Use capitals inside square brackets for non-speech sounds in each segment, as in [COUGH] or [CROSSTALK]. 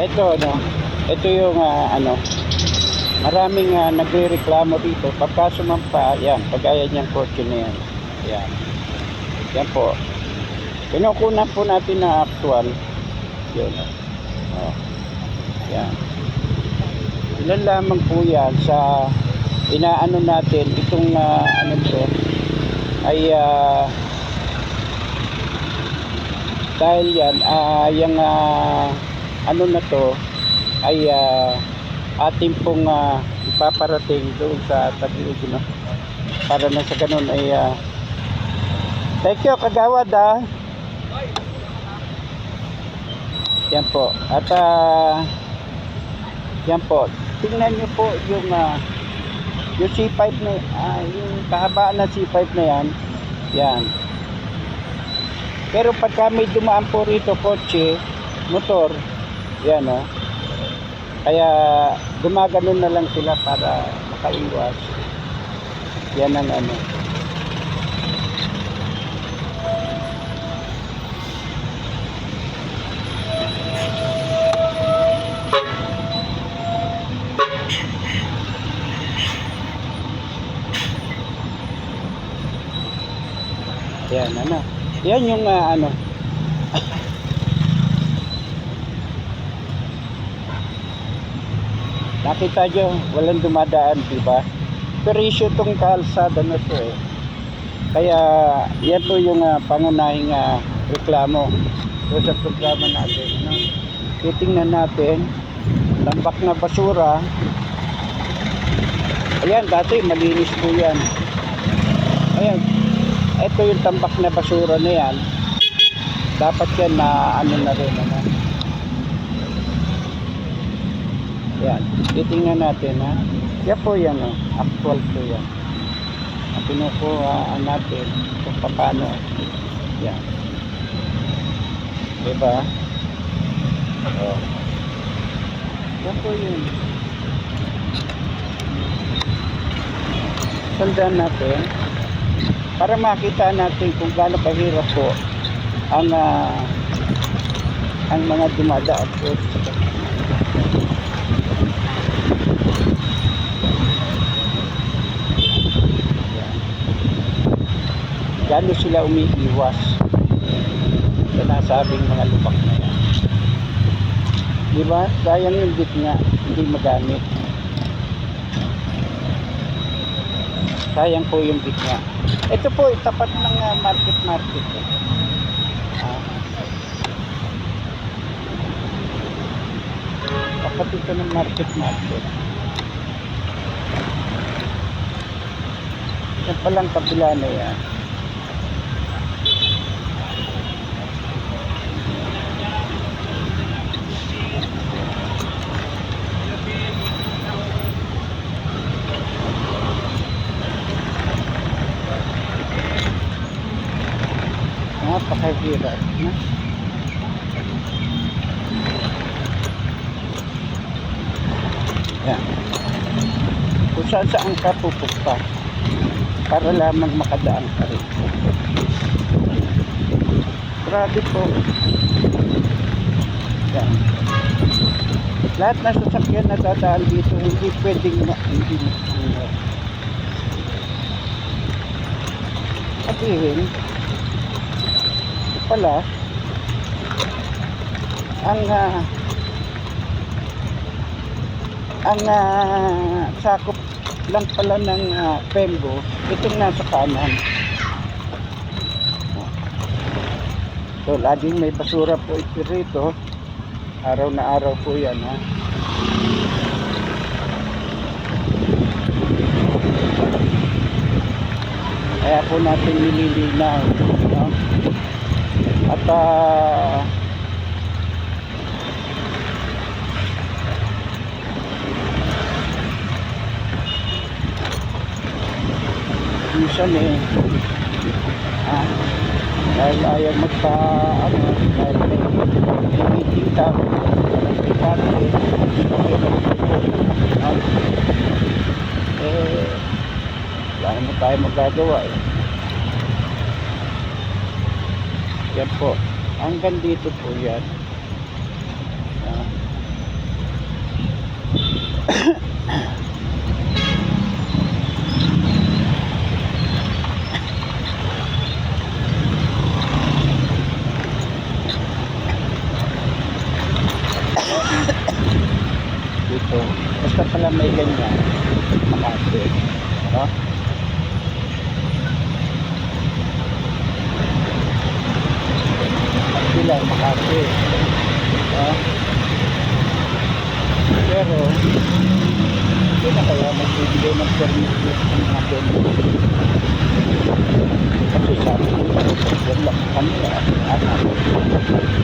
Ito, no, ito yung ah, ano, maraming uh, nagre-reklamo dito. Pagka sumampa, yan, kagaya niyang kotse na yan. Yan. Yan po. Kinukunan po natin na actual. Yun. Oh. Yan. Ilan lamang po yan sa inaano natin itong ah, ano to ay ah, dahil yan ah, yung ah, ano na to ay ah, ating pong ah, ipaparating doon sa tagilid no? para na sa ganun ay ah, thank you kagawad ah. Yan po. At ah, yan po. Tingnan nyo po yung ah, yung C5 na ah, yung kahabaan ng C5 na yan. Yan. Pero pagka may dumaan po rito kotse motor yan o kaya gumaganon na lang sila para makaiwas. Yan ang ano. Yan ano? Yan yung ah, ano [LAUGHS] nakita nyo walang dumadaan diba pero issue tong kalsada na to eh. Kaya yan po yung ah, pangunahing ah, reklamo so, sa programa natin no? titingnan natin tambak na basura. Ayan dati malinis po yan. Ayan ito yung tambak na basura na yan. Dapat yan na ano na rin ano yan. Titingnan natin ha? Yan po yan oh. actual po yan. Ang pinukuhaan natin kung paano. Yan. Diba? Oh. yan po yun. Tandaan natin para makita natin kung gaano kahirap po ang ah, ang mga dumadaan po Gano'n sila umiiwas sa nasabing mga lubak na yan. Di ba? Sayang yung gitna, hindi magamit. Sayang po yung gitna. Ito po, tapat ng ah, market market. eh. Ah. Tapat ito ng market market. Yan palang kabila na yan. Napakahirap na. Yan. Kung saan saan ka pupunta para lamang makadaan ka rin. Grabe po. Yan. Lahat na sasakyan na dadaan dito, hindi pwedeng ma hindi ma Sabihin, pala ang ah, ang ah, sakop lang pala ng uh, Pembo itong nasa kanan. So laging may basura po ito rito. Araw na araw po yan ha. Kaya po natin nililinaw? At ah, minsan eh ah, dahil ayaw magpa ano dahil may meeting ka may party ah, eh wala naman tayo magagawa eh yan po. Hanggang dito po yan ah, dito. Basta pala may ganyan, Makati. No? At Makati. No? Pero, hindi na kaya magbibigay ng permit ganyan. Kasi sabi ko, wala kami anak. Pagdating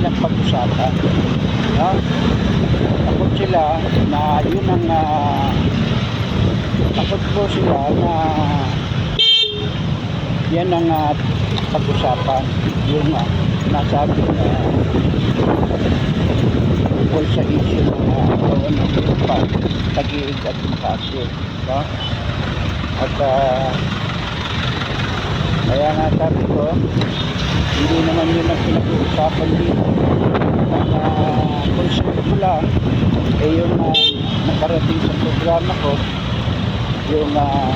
nilang pag-usapan. No? Takot sila na yun ang uh, takot po sila na yan ang uh, pag-usapan yung uh, nasabi na tungkol sa issue ng uh, agawan ng lupa, tag-iig at Makati. No? At ah, kaya nga sabi ko, hindi naman yun ang pinag-uusapan dito. Ang uh, concern ko lang, eh yung ah, nakarating sa programa ko, yung ah,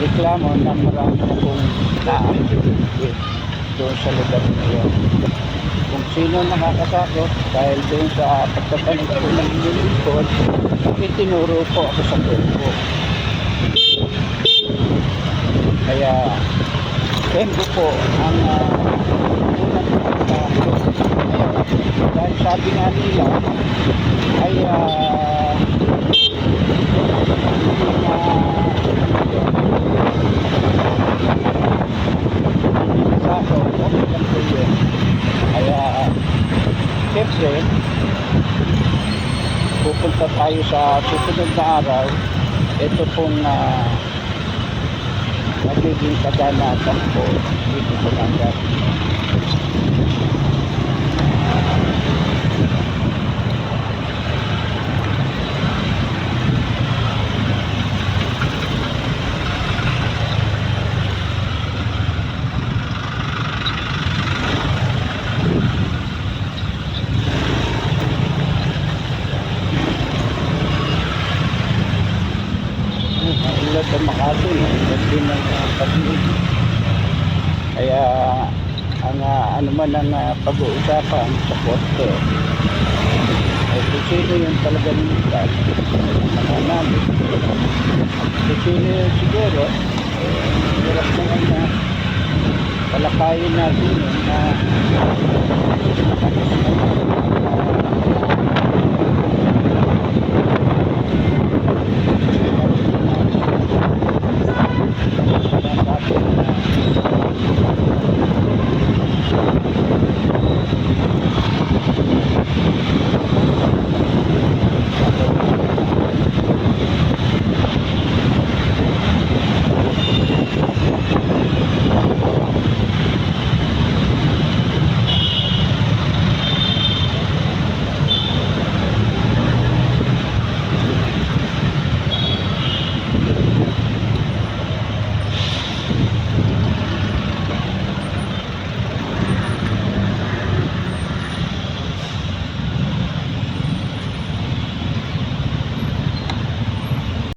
reklamo na marami na kong na-activate doon sa lugar na. Kung sino nakakasakot dahil doon sa pagtatanig ko ng lingkod, itinuro ko ako sa tempo. Kaya tempo po ang uh, unang pagkakasakot. Ngayon, dahil sabi nga nila ay uh, siyempre, pupunta tayo sa susunod na araw. Ito pong uh, magiging kaganatan po dito sa Nagat. Mahulad sa Makati, mahulad din ng uh, pag-ibig. Kaya ang uh, ano man ang uh, pag-uusapan sa korte, ay kung sino yung talagang likas, mga namin. Kung sino yung siguro, eh, hirap naman na palakayin natin na uh,